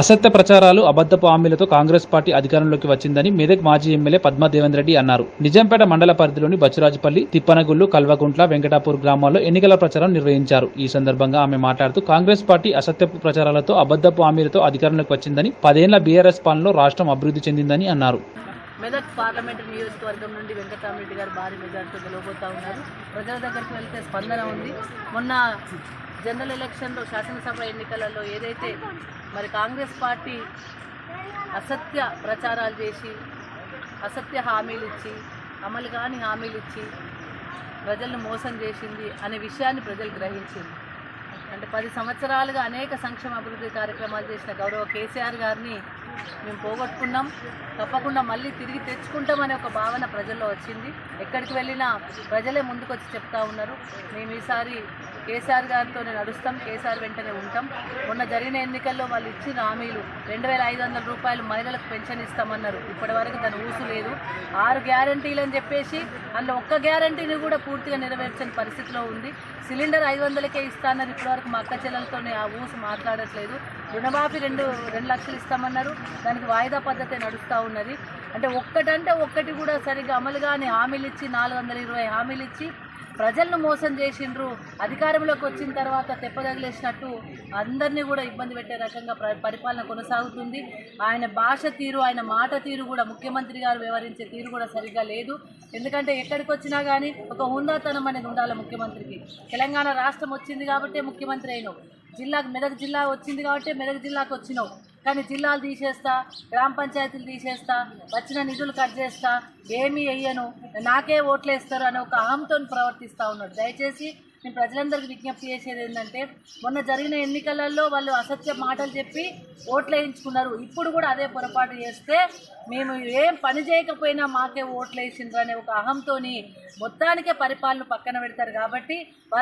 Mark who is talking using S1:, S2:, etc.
S1: అసత్య ప్రచారాలు అబద్దపు హామీలతో కాంగ్రెస్ పార్టీ అధికారంలోకి వచ్చిందని మెదక్ మాజీ ఎమ్మెల్యే పద్మా రెడ్డి అన్నారు. నిజాంపేట మండల పరిధిలోని బచ్చురాజపల్లి తిప్పనగుళ్ళు కల్వకుంట్ల వెంకటాపూర్ గ్రామాల్లో ఎన్నికల ప్రచారం నిర్వహించారు. ఈ సందర్భంగా ఆమె మాట్లాడుతూ కాంగ్రెస్ పార్టీ అసత్యపు ప్రచారాలతో అబద్దపు హామీలతో అధికారంలోకి వచ్చిందని పదేళ్ళ బీఆర్ఎస్ పాలనలో రాష్ట్రం అభివృద్ధి చెందిందని అన్నారు.
S2: మెదక్ పార్లమెంటు నియోజకవర్గం నుండి వెంకటరామరెడ్డి గారు భారీ మెజార్టీతో గెలవబోతా ఉన్నారు. ప్రజల దగ్గరికి వెళ్తే స్పందన ఉంది. మొన్న జనరల్ ఎలక్షన్లో శాసనసభ ఎన్నికలలో ఏదైతే మరి కాంగ్రెస్ పార్టీ అసత్య ప్రచారాలు చేసి అసత్య హామీలు ఇచ్చి అమలు కాని హామీలు ఇచ్చి ప్రజలను మోసం చేసింది అనే విషయాన్ని ప్రజలు గ్రహించింది. అంటే పది సంవత్సరాలుగా అనేక సంక్షేమ అభివృద్ధి కార్యక్రమాలు చేసిన గౌరవ కేసీఆర్ గారిని మేము పోగొట్టుకున్నాం. తప్పకుండా మళ్ళీ తిరిగి తెచ్చుకుంటామనే ఒక భావన ప్రజల్లో వచ్చింది. ఎక్కడికి వెళ్ళినా ప్రజలే ముందుకొచ్చి చెప్తా ఉన్నారు. మేము ఈసారి కేసీఆర్ గారితో నడుస్తాం కేసీఆర్ వెంటనే ఉంటాం. మొన్న జరిగిన ఎన్నికల్లో వాళ్ళు ఇచ్చిన హామీలు రెండు వేల ఐదు వందల రూపాయలు మహిళలకు పెన్షన్ ఇస్తామన్నారు. ఇప్పటివరకు దాని ఊసు లేదు. ఆరు గ్యారంటీలు అని చెప్పేసి అందులో ఒక్క గ్యారంటీని కూడా పూర్తిగా నెరవేర్చని పరిస్థితిలో ఉంది. సిలిండర్ ఐదు వందలకే ఇస్తానని ఇప్పటివరకు మా అక్క చెల్లెలతోనే ఆ ఊసు మాట్లాడట్లేదు. రుణమాఫీ రెండు రెండు లక్షలు ఇస్తామన్నారు. దానికి వాయిదా పద్ధతి నడుస్తూ ఉన్నది. అంటే ఒక్కటంటే ఒక్కటి కూడా సరిగ్గా అమలు కాని హామీలు ఇచ్చి నాలుగు వందల ఇరవై హామీలు ఇచ్చి ప్రజలను మోసం చేసిండ్రు అధికారంలోకి వచ్చిన తర్వాత తెప్పదగిలేసినట్టు అందరినీ కూడా ఇబ్బంది పెట్టే రకంగా పరిపాలన కొనసాగుతుంది. ఆయన భాష తీరు ఆయన మాట తీరు కూడా ముఖ్యమంత్రి గారు వ్యవహరించే తీరు కూడా సరిగ్గా లేదు. ఎందుకంటే ఎక్కడికి వచ్చినా కానీ ఒక హుందాతనం అనేది ఉండాలి ముఖ్యమంత్రికి. తెలంగాణ రాష్ట్రం వచ్చింది కాబట్టి ముఖ్యమంత్రి అయినావు. జిల్లాకు మెదక్ జిల్లా వచ్చింది కాబట్టి మెదక్ జిల్లాకు వచ్చినావు. కానీ జిల్లాలు తీసేస్తా గ్రామ పంచాయతీలు తీసేస్తా వచ్చిన నిధులు కట్ చేస్తా ఏమీ వెయ్యను నాకే ఓట్లేస్తారు అనే ఒక అహంతో ప్రవర్తిస్తూ ఉన్నాడు. దయచేసి నేను ప్రజలందరికీ విజ్ఞప్తి చేసేది ఏంటంటే మొన్న జరిగిన ఎన్నికలలో వాళ్ళు అసత్య మాటలు చెప్పి ఓట్లు వేయించుకున్నారు ఇప్పుడు కూడా అదే పొరపాటు చేస్తే మేము ఏం పని చేయకపోయినా మాకే ఓట్లు వేసిండ్రు అనే ఒక అహంతోని మొత్తానికే పరిపాలన పక్కన పెడతారు కాబట్టి వాళ్ళ